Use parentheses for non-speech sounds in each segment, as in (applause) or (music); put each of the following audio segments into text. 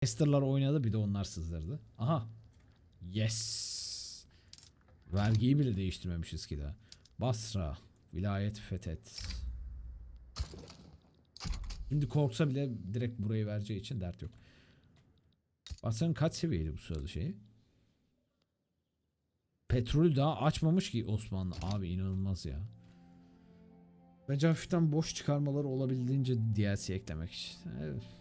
Tester'lar oynadı bir de onlar sızdırdı. Aha. Yes. Vergiyi bile değiştirmemişiz ki daha. Basra. Vilayet fethet. Şimdi korksa bile direkt burayı vereceği için dert yok. Basra'nın kaç seviyeydi bu sırada şeyi? Petrolü daha açmamış ki Osmanlı. Abi inanılmaz ya. Bence hafiften boş çıkarmaları olabildiğince DLC eklemek için. Evet.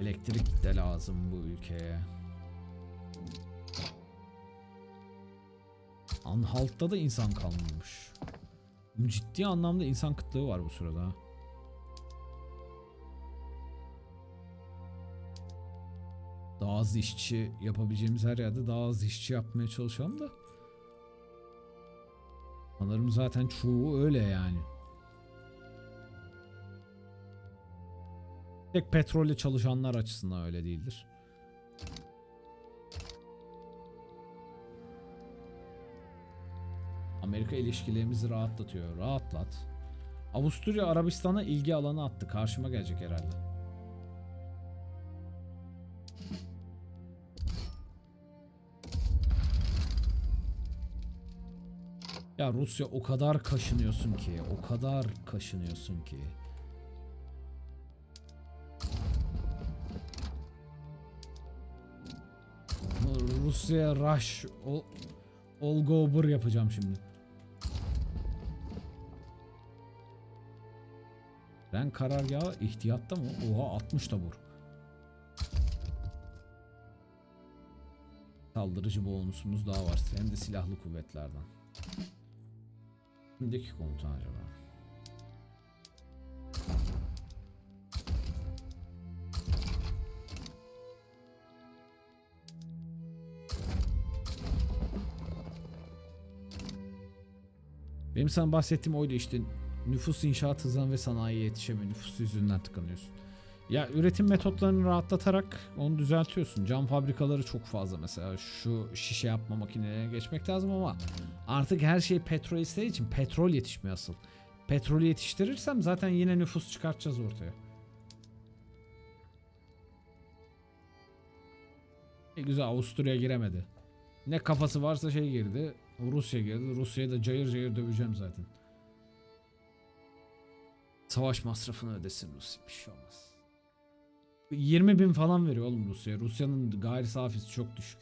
Elektrik de lazım bu ülkeye. Anhalt'ta da insan kalmamış. Ciddi anlamda insan kıtlığı var bu sırada. Daha az işçi yapabileceğimiz her yerde daha az işçi yapmaya çalışalım da. Sanırım zaten çoğu öyle yani. Tek petrolle çalışanlar açısından öyle değildir. Amerika ilişkilerimizi rahatlatıyor. Rahatlat. Avusturya Arabistan'a ilgi alanı attı. Karşıma gelecek herhalde. Ya Rusya o kadar kaşınıyorsun ki, o kadar kaşınıyorsun ki. Rusya rush go over yapacağım şimdi. Ben karargahı ihtiyatta mı? Oha 60 tabur. Saldırıcı bonusumuz daha var. Hem de silahlı kuvvetlerden. Şimdiki komutan acaba? Benim sana bahsettiğim oydu işte nüfus inşaat hızlan ve sanayiye yetişemiyor. Nüfus yüzünden tıkanıyorsun. Ya üretim metotlarını rahatlatarak onu düzeltiyorsun. Cam fabrikaları çok fazla mesela. Şu şişe yapma makinelerine geçmek lazım ama artık her şey petrol istediği için petrol yetişmiyor asıl. Petrolü yetiştirirsem zaten yine nüfus çıkartacağız ortaya. E güzel Avusturya giremedi. Ne kafası varsa şey girdi. Rusya girdi. Rusya'yı da cayır cayır döveceğim zaten. Savaş masrafını ödesin Rusya. Bir şey olmaz. 20 bin falan veriyor oğlum Rusya. Rusya'nın gayri safisi çok düşük.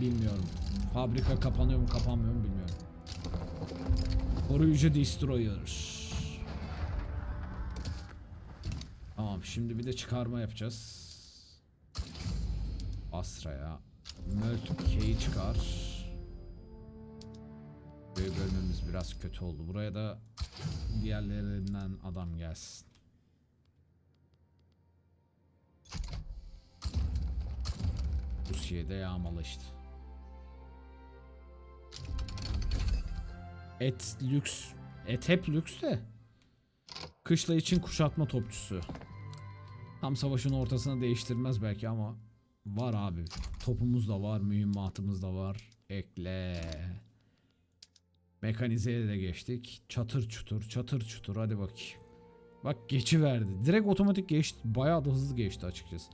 Bilmiyorum. Fabrika kapanıyor mu kapanmıyor mu bilmiyorum. Koruyucu destroyer. Tamam şimdi bir de çıkarma yapacağız. Basra'ya. Möltke'yi çıkar. Burayı bölmemiz biraz kötü oldu. Buraya da diğerlerinden adam gelsin. Rusya'da yağmalı işte. Et lüks. Et hep lüks de. Kışla için kuşatma topçusu. Tam savaşın ortasına değiştirmez belki ama var abi. Topumuz da var, mühimmatımız da var. Ekle. Mekanizeye de geçtik. Çatır çutur, çatır çutur hadi bakayım. Bak geçi verdi. Direkt otomatik geçti. Bayağı da hızlı geçti açıkçası.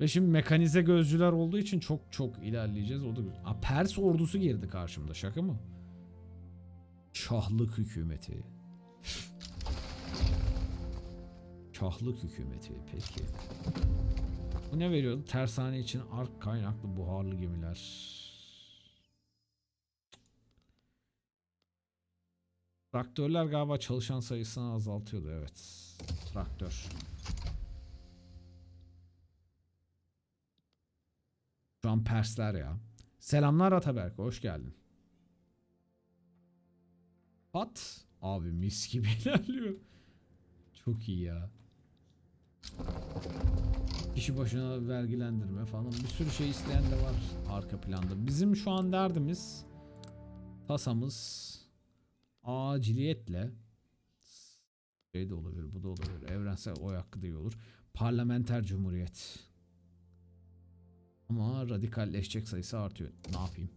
Ve şimdi mekanize gözcüler olduğu için çok çok ilerleyeceğiz. O da güzel. Aa, Pers ordusu girdi karşımda. Şaka mı? Şahlık hükümeti. Şahlık hükümeti peki. Bu ne veriyordu? Tersane için ark kaynaklı buharlı gemiler. Traktörler galiba çalışan sayısını azaltıyordu evet. Traktör. Şu an Persler ya. Selamlar Ataberk hoş geldin. At. Abi mis gibi (laughs) ilerliyor. Çok iyi ya. Kişi başına vergilendirme falan bir sürü şey isteyen de var arka planda. Bizim şu an derdimiz tasamız aciliyetle şey de olabilir bu da olabilir evrensel oy hakkı da iyi olur. Parlamenter cumhuriyet. Ama radikalleşecek sayısı artıyor. Ne yapayım?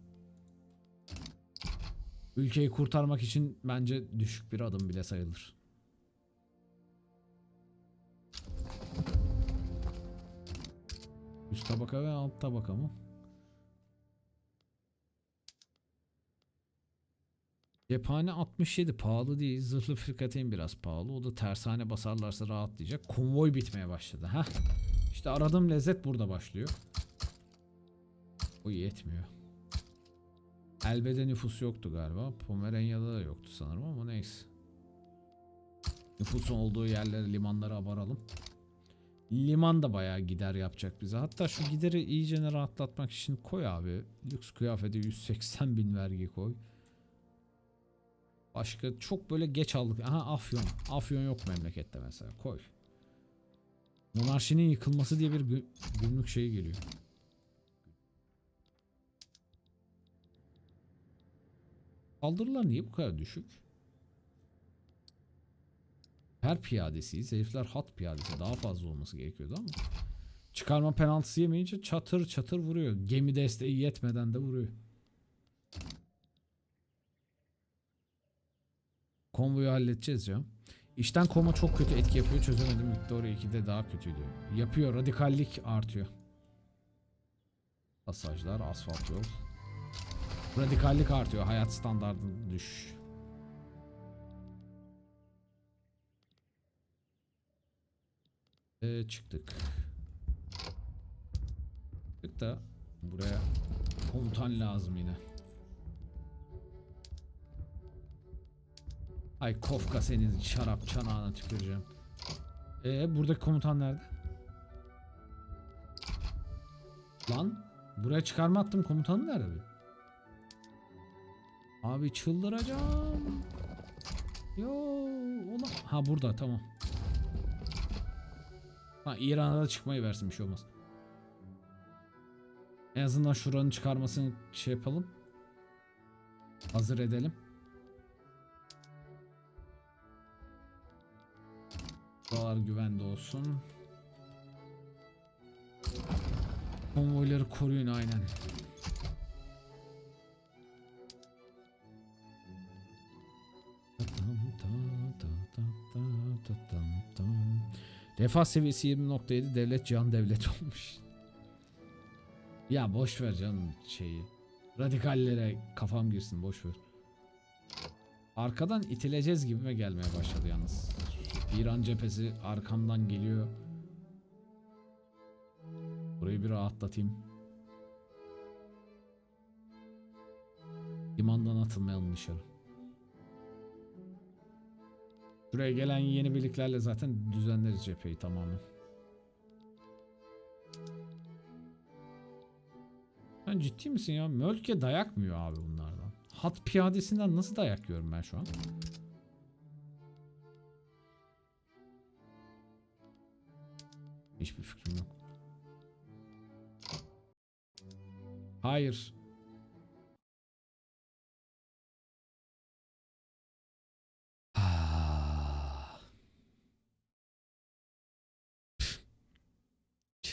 Ülkeyi kurtarmak için bence düşük bir adım bile sayılır. Üst tabaka ve alt tabaka mı? Cephane 67 pahalı değil. Zırhlı frikateyn biraz pahalı. O da tersane basarlarsa rahatlayacak. Konvoy bitmeye başladı. Heh. İşte aradığım lezzet burada başlıyor. O yetmiyor. Elbe'de nüfus yoktu galiba. Pomeranya'da da yoktu sanırım ama neyse. Nüfusun olduğu yerlere limanlara abaralım. Liman da bayağı gider yapacak bize. Hatta şu gideri iyice rahatlatmak için koy abi. Lüks kıyafete 180 bin vergi koy. Başka çok böyle geç aldık. Aha Afyon. Afyon yok memlekette mesela. Koy. Monarşinin yıkılması diye bir gü- günlük şey geliyor. Saldırılar niye bu kadar düşük? Her piyadesiyiz. Herifler hat piyadesi. Daha fazla olması gerekiyordu ama. Çıkarma penaltısı yemeyince çatır çatır vuruyor. Gemi desteği yetmeden de vuruyor. Konvoyu halledeceğiz ya. İşten koma çok kötü etki yapıyor. Çözemedim. Victoria 2'de daha kötüydü. Yapıyor. Radikallik artıyor. Pasajlar, asfalt yol. Radikallik artıyor. Hayat standartın düş. Ee, çıktık. Çıktık da buraya komutan lazım yine. Ay Kofka senin şarap çanağına tüküreceğim. Ee buradaki komutan nerede? Lan buraya çıkarma attım komutanı nerede? bu? Abi çıldıracağım. Yo ulan. Ha burada tamam. Ha İran'a da çıkmayı versin bir şey olmaz. En azından şuranın çıkarmasını şey yapalım. Hazır edelim. Buralar güvende olsun. Konvoyları koruyun aynen. Refah seviyesi 20.7 devlet can devlet (laughs) olmuş. Ya boş ver canım şeyi. Radikallere kafam girsin boş ver. Arkadan itileceğiz gibime gelmeye başladı yalnız. İran cephesi arkamdan geliyor. Burayı bir rahatlatayım. Limandan atılmayalım dışarı. Buraya gelen yeni birliklerle zaten düzenleriz cepheyi tamamen. Sen ciddi misin ya? Mölke dayak mı yiyor abi bunlardan? Hat piyadesinden nasıl dayak yiyorum ben şu an? Hiçbir fikrim yok. Hayır.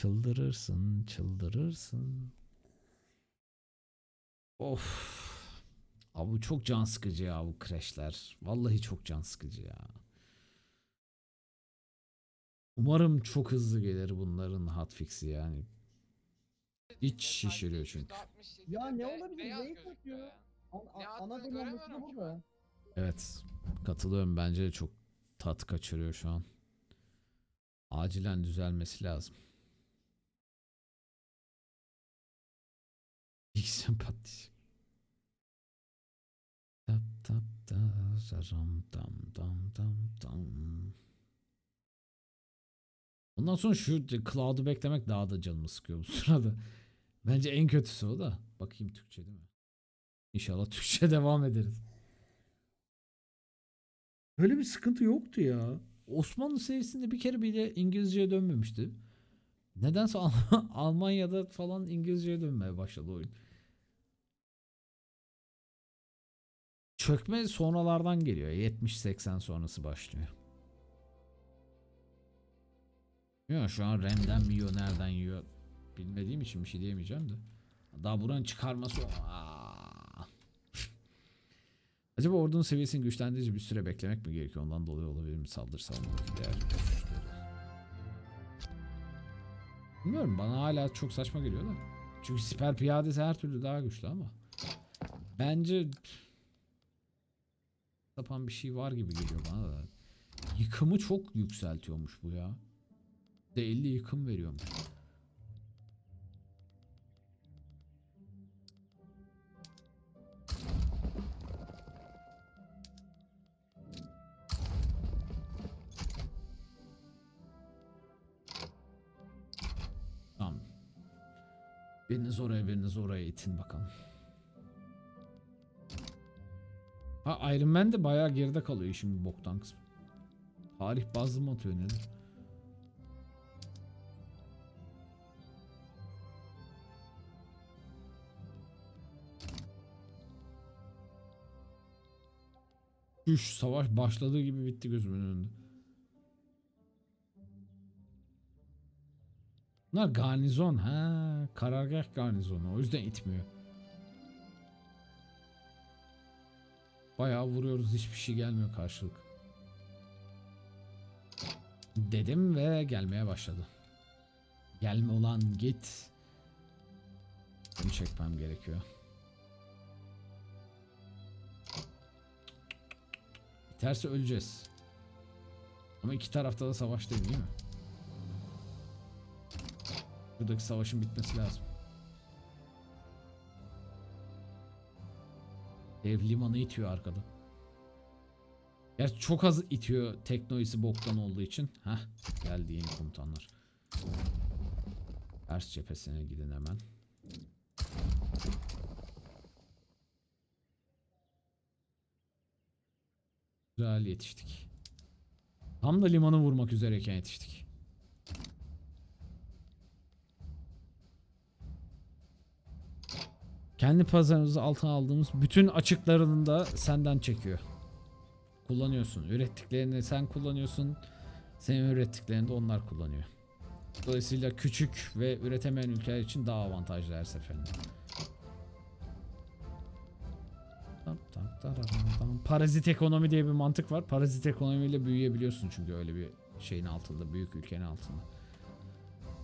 Çıldırırsın, çıldırırsın. Of. Abi bu çok can sıkıcı ya bu crashler. Vallahi çok can sıkıcı ya. Umarım çok hızlı gelir bunların hotfix'i yani. İç şişiriyor çünkü. Ya ne olabilir? Neyi attığını ana dinamisi ki burada. Evet. Katılıyorum. Bence de çok tat kaçırıyor şu an. Acilen düzelmesi lazım. Bilgisayar patlayacak. Tap tap da zaram dam dam dam dam. Ondan sonra şu cloud'u beklemek daha da canımı sıkıyor bu (laughs) sırada. Bence en kötüsü o da. Bakayım Türkçe değil mi? İnşallah Türkçe (laughs) devam ederiz. Böyle bir sıkıntı yoktu ya. Osmanlı serisinde bir kere bile İngilizceye dönmemişti. Nedense Al- (laughs) Almanya'da falan İngilizceye dönmeye başladı oyun. Çökme sonralardan geliyor. 70-80 sonrası başlıyor. Ya şu an RAM'den mi yiyor, nereden yiyor? Bilmediğim için bir şey diyemeyeceğim de. Daha buranın çıkarması. Acaba ordunun seviyesini güçlendirici bir süre beklemek mi gerekiyor? Ondan dolayı olabilir mi? Saldırı savunmadaki değer. Bilmiyorum bana hala çok saçma geliyor da. Çünkü siper piyadesi her türlü daha güçlü ama. Bence sapan bir şey var gibi geliyor bana da. Yıkımı çok yükseltiyormuş bu ya. De 50 yıkım veriyormuş. Biriniz oraya biriniz oraya itin bakalım. Ha Iron Man de bayağı geride kalıyor bir boktan kısmı. Tarih bazlı mı atıyor nedir? Üş savaş başladığı gibi bitti gözümün önünde. Bunlar garnizon ha karargah garnizonu o yüzden itmiyor. Bayağı vuruyoruz hiçbir şey gelmiyor karşılık. Dedim ve gelmeye başladı. Gelme ulan git. Bunu çekmem gerekiyor. Biterse öleceğiz. Ama iki tarafta da savaştayım değil mi? Buradaki savaşın bitmesi lazım. Dev limanı itiyor arkada. Gerçi çok az itiyor teknolojisi boktan olduğu için. Heh geldi yeni komutanlar. Ters cephesine gidin hemen. Güzel yetiştik. Tam da limanı vurmak üzereyken yetiştik. Kendi pazarımızı altına aldığımız bütün açıklarını da senden çekiyor. Kullanıyorsun. Ürettiklerini sen kullanıyorsun. Senin ürettiklerini de onlar kullanıyor. Dolayısıyla küçük ve üretemeyen ülkeler için daha avantajlı her seferinde. Parazit ekonomi diye bir mantık var. Parazit ekonomiyle büyüyebiliyorsun çünkü öyle bir şeyin altında, büyük ülkenin altında.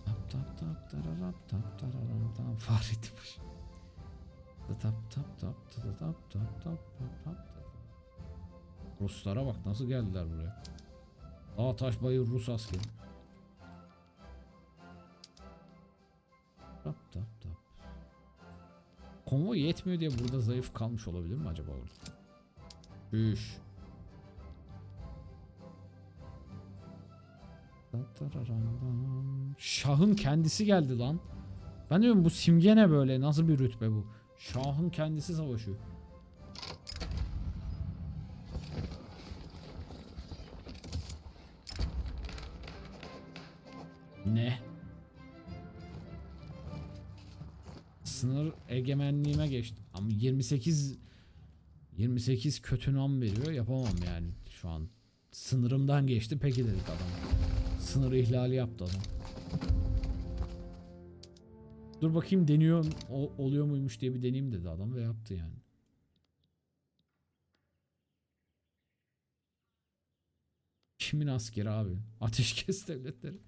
Tap tap Tap tap tap tap tap tap tap tap Ruslara bak nasıl geldiler buraya. Aa taş bayır Rus askeri. Tap tap tap. Konvoy yetmiyor diye burada zayıf kalmış olabilir mi acaba orada? Üş. Şahın kendisi geldi lan. Ben diyorum bu simge ne böyle? Nasıl bir rütbe bu? Şahın kendisi savaşıyor. Ne? Sınır egemenliğime geçti. Ama 28 28 kötü nam veriyor. Yapamam yani şu an. Sınırımdan geçti peki dedik adam. Sınır ihlali yaptı adam. Dur bakayım deniyor o, oluyor muymuş diye bir deneyeyim dedi adam ve yaptı yani. Kimin askeri abi? (laughs) Ateşkes devletleri.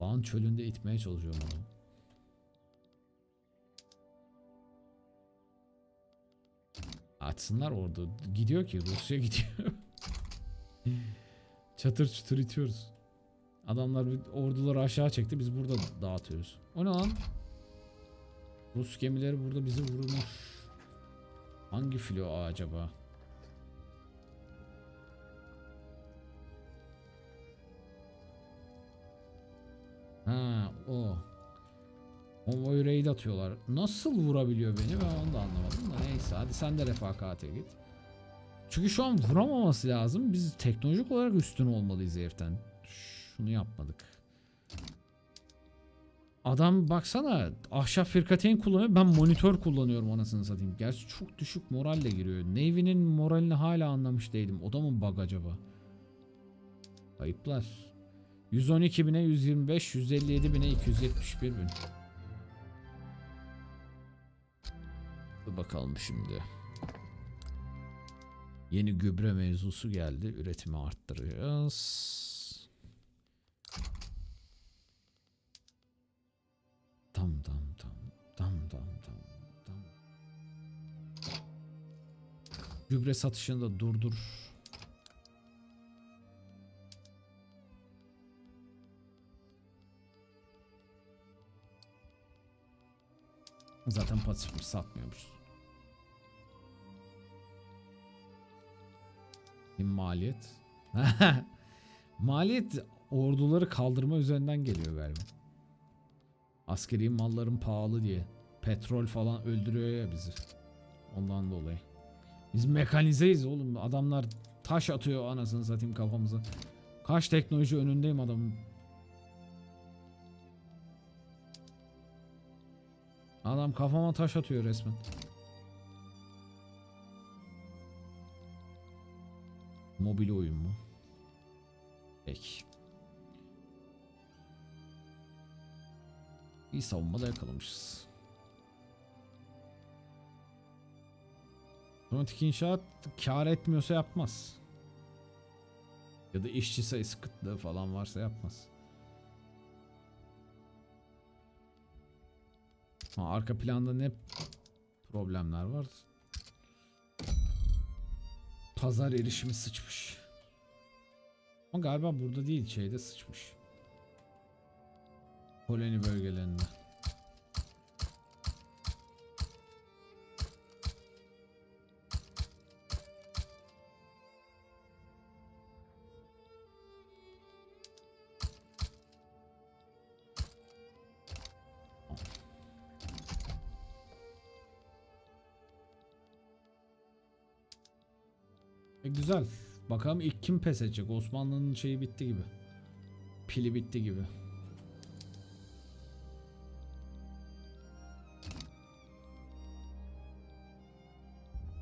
Dağın çölünde itmeye çalışıyorum onu. Açsınlar orada. Gidiyor ki Rusya gidiyor. (laughs) Çatır çutur itiyoruz. Adamlar orduları aşağı çekti. Biz burada dağıtıyoruz. O ne lan? Rus gemileri burada bizi vurmuş. Hangi filo acaba? Ha o. Konvoy raid atıyorlar. Nasıl vurabiliyor beni ben onu da anlamadım da neyse hadi sen de refakate git. Çünkü şu an vuramaması lazım. Biz teknolojik olarak üstün olmalıyız heriften. Şunu yapmadık. Adam baksana ahşap firkateyn kullanıyor. Ben monitör kullanıyorum anasını satayım. Gerçi çok düşük moralle giriyor. Navy'nin moralini hala anlamış değilim. O da mı bug acaba? Ayıplar. 112 bine 125, 157 bine 271 bin. Dur bakalım şimdi. Yeni gübre mevzusu geldi. Üretimi arttıracağız. Tam tam tam tam tam tam tam. Gübre satışını da durdur. Zaten pasif satmıyormuş. Maliyet? (laughs) maliyet orduları kaldırma üzerinden geliyor galiba. Askeri malların pahalı diye. Petrol falan öldürüyor ya bizi. Ondan dolayı. Biz mekanizeyiz oğlum. Adamlar taş atıyor anasını satayım kafamıza. Kaç teknoloji önündeyim adamın. Adam kafama taş atıyor resmen. Mobil oyun mu? Peki. İyi savunma da yakalamışız. Otomatik inşaat kar etmiyorsa yapmaz. Ya da işçi sayısı kıtlığı falan varsa yapmaz. Ha, arka planda ne problemler var? Pazar erişimi sıçmış. Ama galiba burada değil şeyde sıçmış. Koloni bölgelerinde. E güzel. Bakalım ilk kim pes edecek? Osmanlı'nın şeyi bitti gibi. Pili bitti gibi.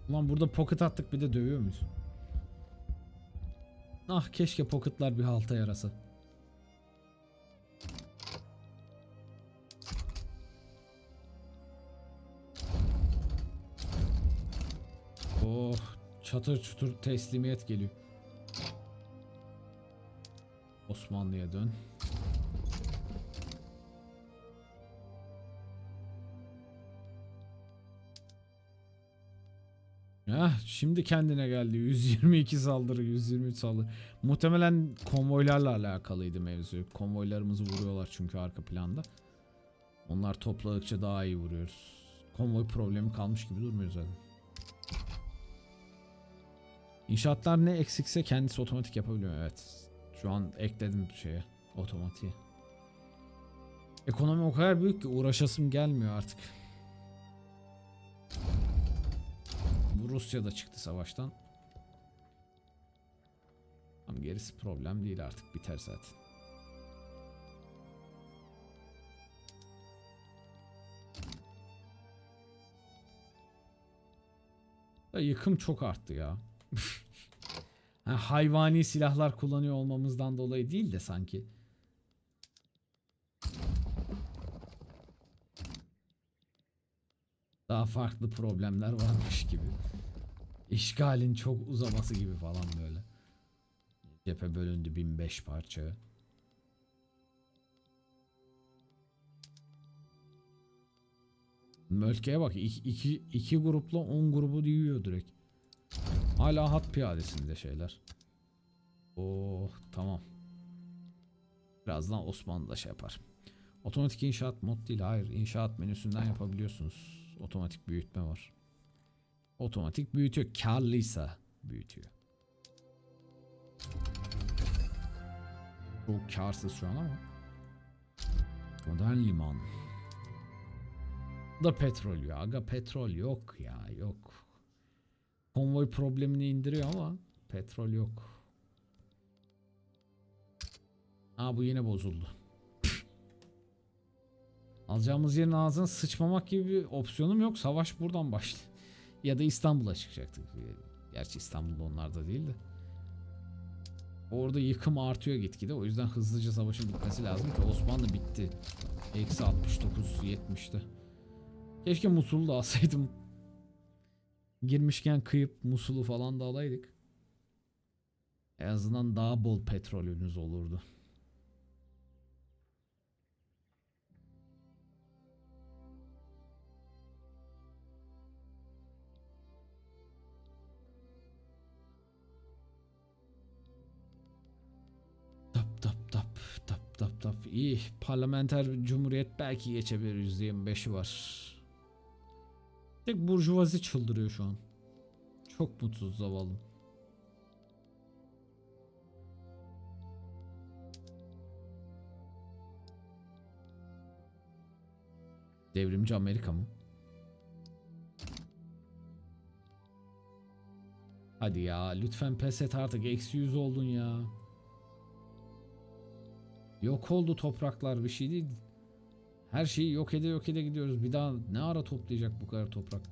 Ulan burada pocket attık bir de dövüyor muyuz? Ah keşke pocketlar bir halta yarasa. Oh çatır çutur teslimiyet geliyor. Osmanlı'ya dön. Heh, şimdi kendine geldi. (laughs) 122 saldırı, 123 saldırı. Muhtemelen konvoylarla alakalıydı mevzu. Konvoylarımızı vuruyorlar çünkü arka planda. Onlar topladıkça daha iyi vuruyoruz. Konvoy problemi kalmış gibi durmuyor zaten. İnşaatlar ne eksikse kendisi otomatik yapabiliyor. Evet. Şu an ekledim şeye otomatiğe. Ekonomi o kadar büyük ki uğraşasım gelmiyor artık. Rusya da çıktı savaştan. Ama gerisi problem değil artık biter zaten. Da yıkım çok arttı ya. (laughs) Ha, hayvani silahlar kullanıyor olmamızdan dolayı değil de sanki. Daha farklı problemler varmış gibi. İşgalin çok uzaması gibi falan böyle. Cephe bölündü 1005 parça. Mölke'ye bak iki, iki, iki grupla 10 grubu yiyor direkt. Hala hat piyadesinde şeyler. Oh tamam. Birazdan Osmanlı da şey yapar. Otomatik inşaat mod değil hayır inşaat menüsünden yapabiliyorsunuz. Otomatik büyütme var. Otomatik büyütüyor. Karlıysa büyütüyor. Çok karsız şu an ama. Modern liman. Da petrol ya. Aga petrol yok ya yok. Konvoy problemini indiriyor ama petrol yok. Aa bu yine bozuldu. Alacağımız yerin ağzına sıçmamak gibi bir opsiyonum yok. Savaş buradan başlıyor. (laughs) ya da İstanbul'a çıkacaktık. Gerçi İstanbul'da onlar da değil de. Orada yıkım artıyor gitgide. O yüzden hızlıca savaşın bitmesi lazım ki Osmanlı bitti. Eksi 69 70'te. Keşke Musul'u da alsaydım. Girmişken kıyıp Musul'u falan da alaydık. En azından daha bol petrolünüz olurdu. Tap tap. İyi. Parlamenter cumhuriyet belki geçebilir. %25'i var. Tek burjuvazi çıldırıyor şu an. Çok mutsuz zavallım. Devrimci Amerika mı? Hadi ya lütfen pes et artık eksi yüz oldun ya. Yok oldu topraklar bir şey değil. Her şeyi yok ede yok ede gidiyoruz. Bir daha ne ara toplayacak bu kadar toprak?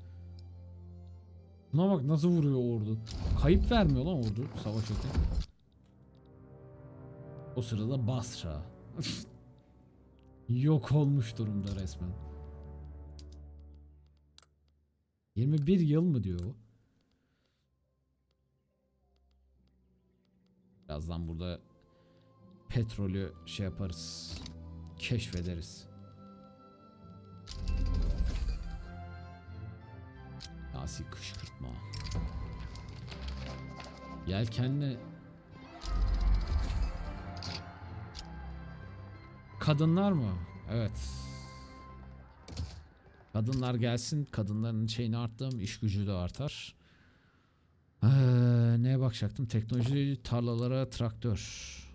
Buna bak nasıl vuruyor ordu. Kayıp vermiyor lan ordu savaş öte. O sırada Basra. (laughs) yok olmuş durumda resmen. 21 yıl mı diyor o? Birazdan burada petrolü şey yaparız. Keşfederiz. Asi kışkırtma. Yelkenli Kadınlar mı? Evet. Kadınlar gelsin. Kadınların şeyini arttım. iş gücü de artar. Ee, neye bakacaktım? Teknoloji tarlalara traktör.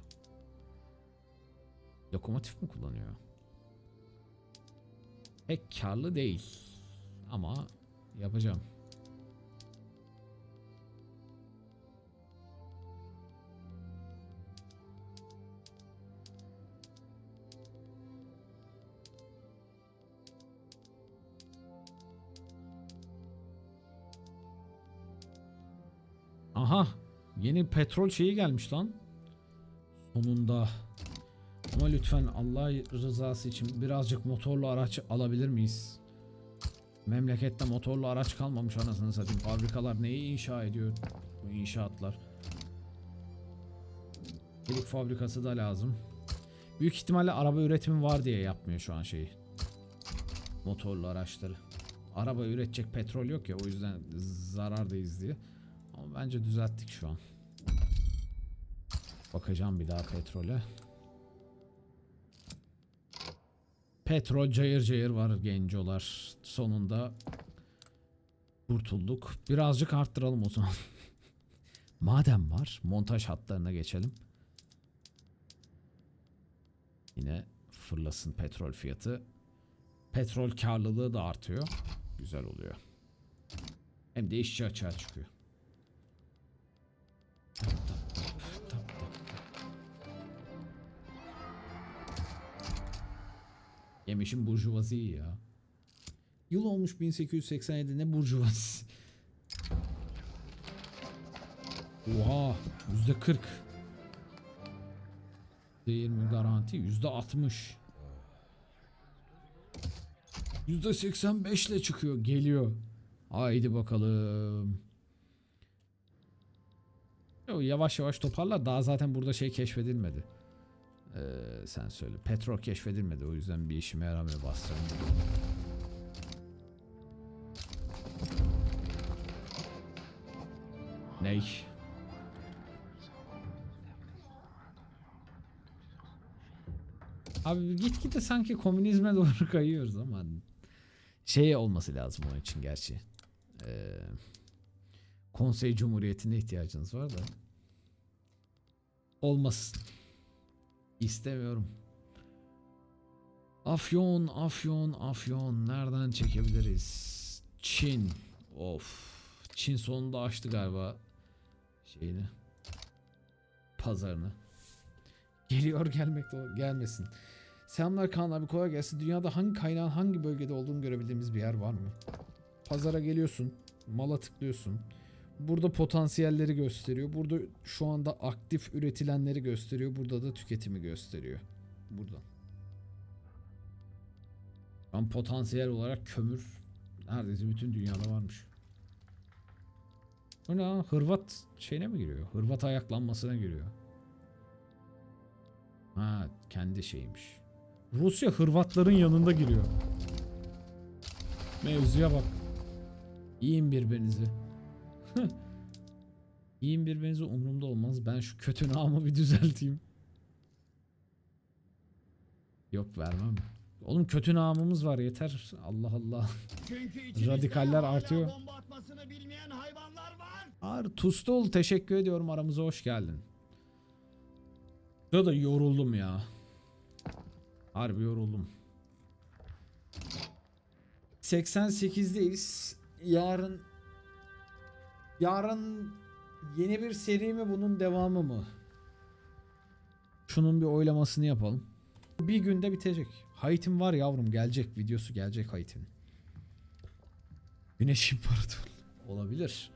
Lokomotif mi kullanıyor? Pek karlı değil. Ama yapacağım. Aha, yeni petrol şeyi gelmiş lan. Sonunda. Ama lütfen Allah rızası için birazcık motorlu araç alabilir miyiz? Memlekette motorlu araç kalmamış anasını satayım. Fabrikalar neyi inşa ediyor bu inşaatlar? Çelik fabrikası da lazım. Büyük ihtimalle araba üretimi var diye yapmıyor şu an şeyi. Motorlu araçları. Araba üretecek petrol yok ya o yüzden zarardayız diye. Ama bence düzelttik şu an. Bakacağım bir daha petrole. Petrol cayır cayır var gencolar. Sonunda kurtulduk. Birazcık arttıralım o zaman. (laughs) Madem var montaj hatlarına geçelim. Yine fırlasın petrol fiyatı. Petrol karlılığı da artıyor. Güzel oluyor. Hem de işçi açığa çıkıyor. Yemişim burjuvaziyi ya. Yıl olmuş 1887 ne burjuvazisi? Oha yüzde 40. %20 garanti yüzde 60. Yüzde 85 ile çıkıyor geliyor. Haydi bakalım. Yo, yavaş yavaş toparlar. Daha zaten burada şey keşfedilmedi. Ee, sen söyle. Petrol keşfedilmedi. O yüzden bir işime yaramıyor bastırım. Ney? Abi gitgide sanki komünizme doğru (laughs) kayıyoruz ama şey olması lazım onun için gerçi. Ee, Konsey Cumhuriyeti'ne ihtiyacınız var da. Olmasın. İstemiyorum. Afyon, Afyon, Afyon. Nereden çekebiliriz? Çin. Of. Çin sonunda açtı galiba şeyini. Pazarını. Geliyor gelmekte gelmesin. Selamlar Kaan abi kolay gelsin. Dünyada hangi kaynağın hangi bölgede olduğunu görebildiğimiz bir yer var mı? Pazara geliyorsun. Mala tıklıyorsun. Burada potansiyelleri gösteriyor. Burada şu anda aktif üretilenleri gösteriyor. Burada da tüketimi gösteriyor. Buradan. Ama potansiyel olarak kömür neredeyse bütün dünyada varmış. Bu ne lan? Hırvat şeyine mi giriyor? Hırvat ayaklanmasına giriyor. Ha kendi şeymiş. Rusya Hırvatların yanında giriyor. Mevzuya bak. Yiyin birbirinizi. Yiyin birbirinizi umurumda olmaz. Ben şu kötü namı bir düzelteyim. Yok vermem. Oğlum kötü namımız var yeter. Allah Allah. (laughs) Radikaller artıyor. bomba atmasını bilmeyen hayvanlar var. Ar Tustol teşekkür ediyorum aramıza hoş geldin. Ya da yoruldum ya. Harbi yoruldum. 88'deyiz. Yarın yarın yeni bir seri mi bunun devamı mı? Şunun bir oylamasını yapalım. Bir günde bitecek. Hait'in var yavrum gelecek videosu gelecek Hait'in. Güneş İmparatoru olabilir.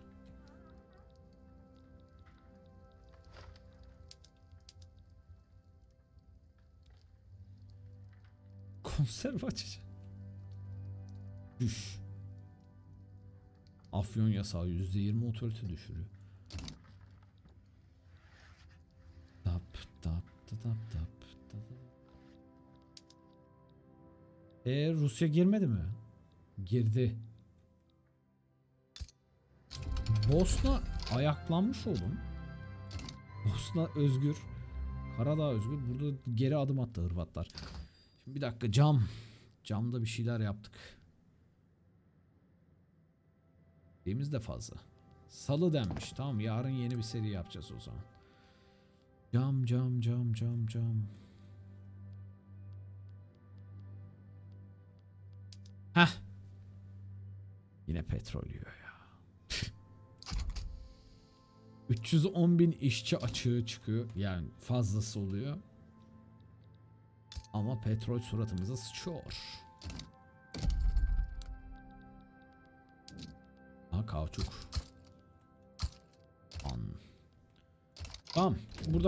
Konserve açacağım. Afyon yasağı %20 otorite düşürüyor. Tap tap tap tap tap. E Rusya girmedi mi? Girdi. Bosna ayaklanmış oğlum. Bosna özgür. Karadağ özgür. Burada geri adım attı Hırvatlar. Şimdi bir dakika cam. Camda bir şeyler yaptık. Şeyimiz de fazla. Salı denmiş. Tamam yarın yeni bir seri yapacağız o zaman. Cam cam cam cam cam. Heh. Yine petrol yiyor ya. 310 bin işçi açığı çıkıyor. Yani fazlası oluyor. Ama petrol suratımıza sıçıyor. Kauçuk. An. Tamam. Burada